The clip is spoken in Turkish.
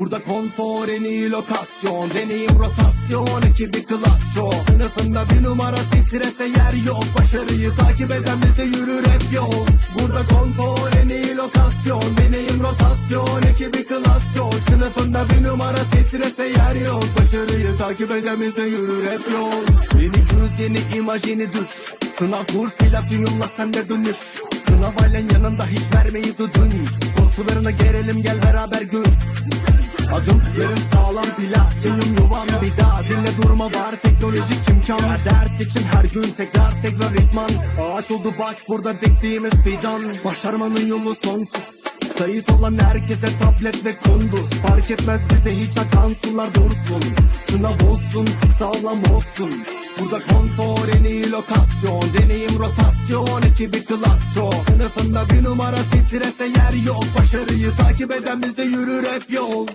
Burada konfor en iyi lokasyon Deneyim rotasyon ekibi klas çok. Sınıfında bir numara strese yer yok. Başarıyı takip eden bizde yürür hep yol. Burada konfor en iyi lokasyon Deneyim rotasyon ekibi klas çok. Sınıfında bir numara strese yer yok. Başarıyı takip eden bizde yürür hep yol. Yeni yüz yeni imaj yeni düş. Sınav kurs platinumla sende dönüş. Sınav ailen yanında hiç vermeyiz ödün Korkularına gerelim gel beraber göz Adım yarım sağlam platinum yuvam bir daha Dinle durma var teknolojik imkan Ders için her gün tekrar tekrar itman Ağaç oldu bak burada diktiğimiz fidan. Başarmanın yolu sonsuz. Kayıt olan herkese tablet ve kunduz Fark etmez bize hiç akan sular dursun. Sınav olsun sağlam olsun. Burada konfor en iyi lokasyon. Deneyim rotasyon ekibi klas çok. Sınıfında bir numara strese yer yok. Başarıyı takip eden bizde yürür hep yol